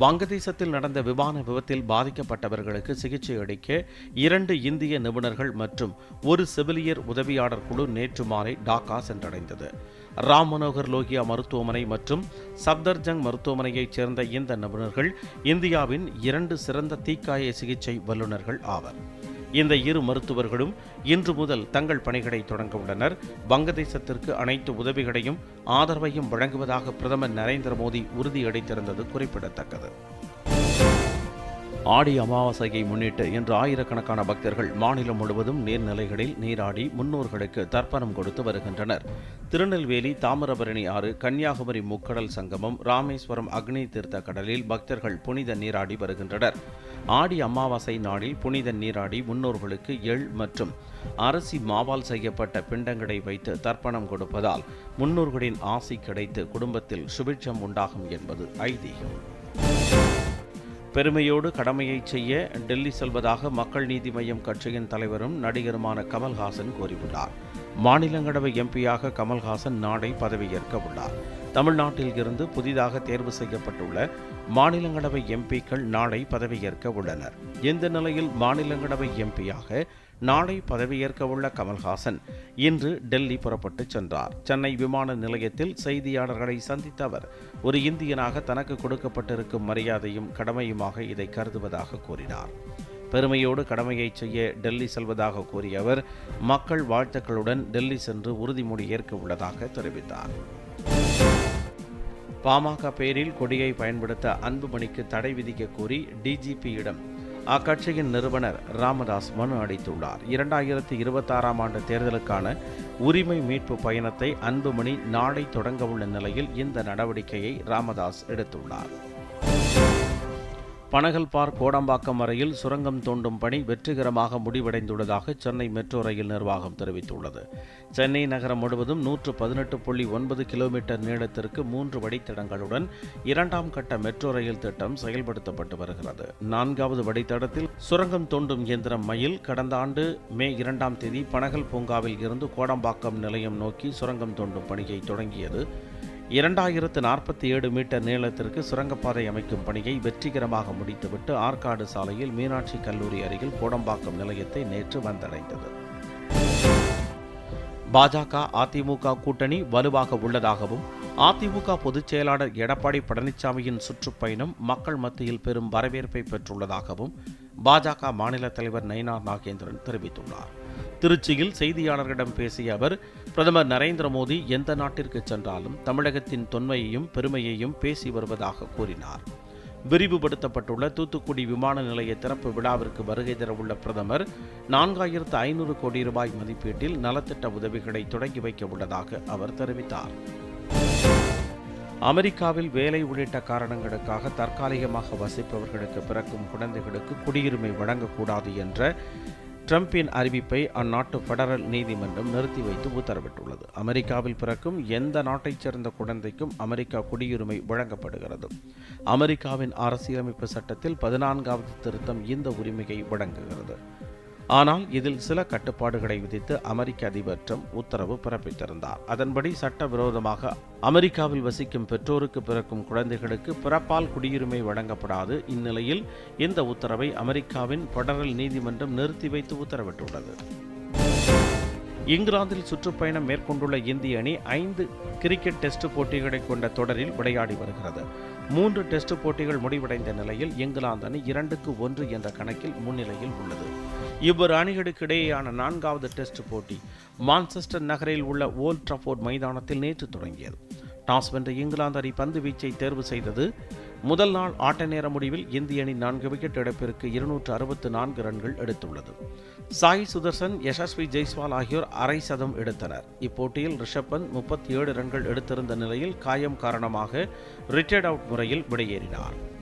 வங்கதேசத்தில் நடந்த விமான விபத்தில் பாதிக்கப்பட்டவர்களுக்கு சிகிச்சை அளிக்க இரண்டு இந்திய நிபுணர்கள் மற்றும் ஒரு செவிலியர் உதவியாளர் குழு நேற்று மாலை டாக்கா சென்றடைந்தது. ராம் மனோகர் லோகியா மருத்துவமனை மற்றும் சப்தர்ஜங் மருத்துவமனையைச் சேர்ந்த இந்த நிபுணர்கள் இந்தியாவின் இரண்டு சிறந்த தீக்காய சிகிச்சை வல்லுநர்கள் ஆவர். இந்த இரு மருத்துவர்களும் இன்று முதல் தங்கள் பணிகளை தொடங்க உள்ளனர். வங்கதேசத்திற்கு அனைத்து உதவிகளையும் ஆதரவையும் வழங்குவதாக பிரதமர் நரேந்திர மோடி உறுதியளித்திருந்தது குறிப்பிடத்தக்கது. ஆடி அமாவாசையை முன்னிட்டு இன்று ஆயிரக்கணக்கான பக்தர்கள் மாநிலம் முழுவதும் நீர்நிலைகளில் நீராடி முன்னோர்களுக்கு தர்ப்பணம் கொடுத்து வருகின்றனர். திருநெல்வேலி தாமிரபரணி ஆறு கன்னியாகுமரி முக்கடல் சங்கமம் ராமேஸ்வரம் அக்னி தீர்த்த கடலில் பக்தர்கள் புனித நீராடி வருகின்றனர். ஆடி அமாவாசை நாளில் புனித நீராடி முன்னோர்களுக்கு எள் மற்றும் அரிசி மாவால் செய்யப்பட்ட பிண்டங்களை வைத்து தர்ப்பணம் கொடுப்பதால் முன்னோர்களின் ஆசி கிடைத்து குடும்பத்தில் சுபிட்சம் உண்டாகும் என்பது ஐதீகம். பெருமையோடு கடமையை செய்ய டெல்லி செல்வதாக மக்கள் நீதி மய்யம் கட்சியின் தலைவரும் நடிகருமான கமல்ஹாசன் கூறியுள்ளார். மாநிலங்களவை எம்பியாக கமல்ஹாசன் நாளை பதவியேற்க உள்ளார். தமிழ்நாட்டில் இருந்து புதிதாக தேர்வு செய்யப்பட்டுள்ள மாநிலங்களவை எம்பிக்கள் நாளை பதவியேற்க உள்ளனர். இந்த நிலையில் மாநிலங்களவை எம்பியாக நாளை பதவியேற்க உள்ள கமல்ஹாசன் இன்று டெல்லி புறப்பட்டு சென்றார். சென்னை விமான நிலையத்தில் செய்தியாளர்களை சந்தித்த அவர் ஒரு இந்தியனாக தனக்கு கொடுக்கப்பட்டிருக்கும் மரியாதையும் கடமையுமாக இதை கருதுவதாக கூறினார். பெருமையோடு கடமையை செய்ய டெல்லி செல்வதாக கூறிய அவர் மக்கள் வாழ்த்துக்களுடன் டெல்லி சென்று உறுதிமொழி ஏற்க உள்ளதாக தெரிவித்தார். பாமக பெயரில் கொடியை பயன்படுத்த அன்புமணிக்கு தடை விதிக்க கோரி டிஜிபியிடம் அக்கட்சியின் நிறுவனர் ராமதாஸ் மனு அளித்துள்ளார். இரண்டாயிரத்தி இருபத்தாறாம் ஆண்டு தேர்தலுக்கான உரிமை மீட்பு பயணத்தை அன்புமணி நாளை தொடங்கவுள்ள நிலையில் இந்த நடவடிக்கையை ராமதாஸ் எடுத்துள்ளார். பனகல்பார் கோடம்பாக்கம் வரையில் சுரங்கம் தோண்டும் பணி வெற்றிகரமாக முடிவடைந்துள்ளதாக சென்னை மெட்ரோ ரயில் நிர்வாகம் தெரிவித்துள்ளது. சென்னை நகரம் முழுவதும் நூற்று பதினெட்டு புள்ளி ஒன்பது கிலோமீட்டர் நீளத்திற்கு மூன்று வழித்தடங்களுடன் இரண்டாம் கட்ட மெட்ரோ ரயில் திட்டம் செயல்படுத்தப்பட்டு வருகிறது. நான்காவது வழித்தடத்தில் சுரங்கம் தோண்டும் இயந்திரம் மயில் கடந்த ஆண்டு மே இரண்டாம் தேதி பனகல் பூங்காவில் இருந்து கோடம்பாக்கம் நிலையம் நோக்கி சுரங்கம் தோண்டும் பணியை தொடங்கியது. இரண்டாயிரத்து நாற்பத்தி ஏழு மீட்டர் நீளத்திற்கு சுரங்கப்பாதை அமைக்கும் பணியை வெற்றிகரமாக முடித்துவிட்டு ஆற்காடு சாலையில் மீனாட்சி கல்லூரி அருகில் கோடம்பாக்கம் நிலையத்தை நேற்று வந்தடைந்தது. பாஜக அதிமுக கூட்டணி வலுவாக உள்ளதாகவும் அதிமுக பொதுச் செயலாளர் எடப்பாடி பழனிசாமியின் சுற்றுப்பயணம் மக்கள் மத்தியில் பெரும் வரவேற்பை பெற்றுள்ளதாகவும் பாஜக மாநில தலைவர் நயினார் நாகேந்திரன் தெரிவித்துள்ளார். திருச்சியில் செய்தியாளர்களிடம் பேசிய அவர் பிரதமர் நரேந்திர மோடி எந்த நாட்டிற்கு சென்றாலும் தமிழகத்தின் தொன்மையையும் பெருமையையும் பேசி வருவதாக கூறினார். விரிவுபடுத்தப்பட்டுள்ள தூத்துக்குடி விமான நிலைய திறப்பு விழாவிற்கு வருகை தரவுள்ள பிரதமர் நான்காயிரத்து ஐநூறு கோடி ரூபாய் மதிப்பீட்டில் நலத்திட்ட உதவிகளை தொடங்கி வைக்க உள்ளதாக அவர் தெரிவித்தார். அமெரிக்காவில் வேலை உள்ளிட்ட காரணங்களுக்காக தற்காலிகமாக வசிப்பவர்களுக்கு பிறக்கும் குழந்தைகளுக்கு குடியுரிமை வழங்கக்கூடாது என்ற ட்ரம்பின் அறிவிப்பை அந்நாட்டு ஃபெடரல் நீதிமன்றம் நிறுத்தி வைத்து உத்தரவிட்டுள்ளது. அமெரிக்காவில் பிறக்கும் எந்த நாட்டைச் சேர்ந்த குழந்தைக்கும் அமெரிக்கா குடியுரிமை வழங்கப்படுகிறது. அமெரிக்காவின் அரசியலமைப்பு சட்டத்தில் பதினான்காவது திருத்தம் இந்த உரிமையை வழங்குகிறது. ஆனால் இதில் சில கட்டுப்பாடுகளை விதித்து அமெரிக்க அதிபர் ட்ரம்ப் உத்தரவு பிறப்பித்திருந்தார். அதன்படி சட்டவிரோதமாக அமெரிக்காவில் வசிக்கும் பெற்றோருக்கு பிறக்கும் குழந்தைகளுக்கு பிறப்பால் குடியுரிமை வழங்கப்படாது. இந்நிலையில் இந்த உத்தரவை அமெரிக்காவின் பெடரல் நீதிமன்றம் நிறுத்தி வைத்து உத்தரவிட்டுள்ளது. இங்கிலாந்தில் சுற்றுப்பயணம் மேற்கொண்டுள்ள இந்திய அணி ஐந்து கிரிக்கெட் டெஸ்ட் போட்டிகளை கொண்ட தொடரில் விளையாடி வருகிறது. மூன்று டெஸ்ட் போட்டிகள் முடிவடைந்த நிலையில் இங்கிலாந்து அணி இரண்டுக்கு ஒன்று என்ற கணக்கில் முன்னிலையில் உள்ளது. இவ்விரு அணிகளுக்கு இடையேயான நான்காவது டெஸ்ட் போட்டி மான்செஸ்டர் நகரில் உள்ள ஓல்ட் ட்ரஃபோர்ட் மைதானத்தில் நேற்று தொடங்கியது. டாஸ் வென்ற இங்கிலாந்து அணி பந்து வீச்சை தேர்வு செய்தது. முதல் நாள் ஆட்ட நேர முடிவில் இந்திய அணி நான்கு விக்கெட் இழப்பிற்கு இருநூற்று அறுபத்து நான்கு ரன்கள் எடுத்துள்ளது. சாய் சுதர்சன் யசஸ்வி ஜெய்ஸ்வால் ஆகியோர் அரை சதம் எடுத்தனர். இப்போட்டியில் ரிஷப் பந்த் முப்பத்தி ஏழு ரன்கள் எடுத்திருந்த நிலையில் காயம் காரணமாக ரிட்டையர்ட் அவுட் முறையில் வெளியேறினார்